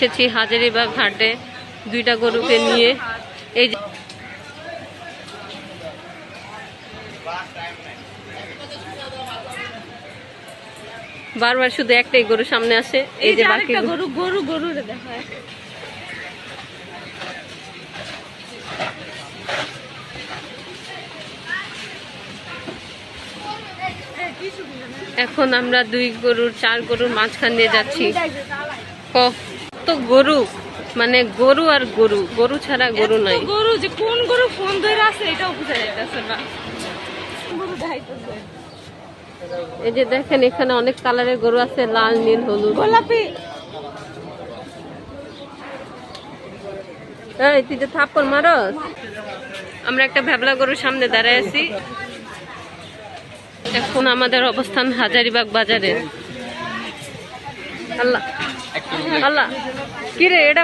এসেছি হাজারিবাগ ঘাটে দুইটা গরুকে নিয়ে। এই যে বারবার শুধু একটাই গরু সামনে আসে এই যে বাকি গরু। গরু গরু দেখায়। এখন আমরা দুই গরুর চার গরুর মাঝখান দিয়ে যাচ্ছি। কত গরু মানে গরু আর গরু গরু ছাড়া গরু নাই। গরু যে কোন গরু ফোন ধরে আছে এটাও বোঝা যাইতেছে না। এই যে দেখেন এখানে অনেক কালারের গরু আছে লাল নীল হলুদ। গোলাপি। এই তুই যে থাপ্পড় মারস? আমরা একটা ভ্যাবলা গরুর সামনে দাঁড়ায় আছি। এখন আমাদের অবস্থান হাজারিবাগ বাজারে। আল্লাহ। আল্লাহ কিরে এটা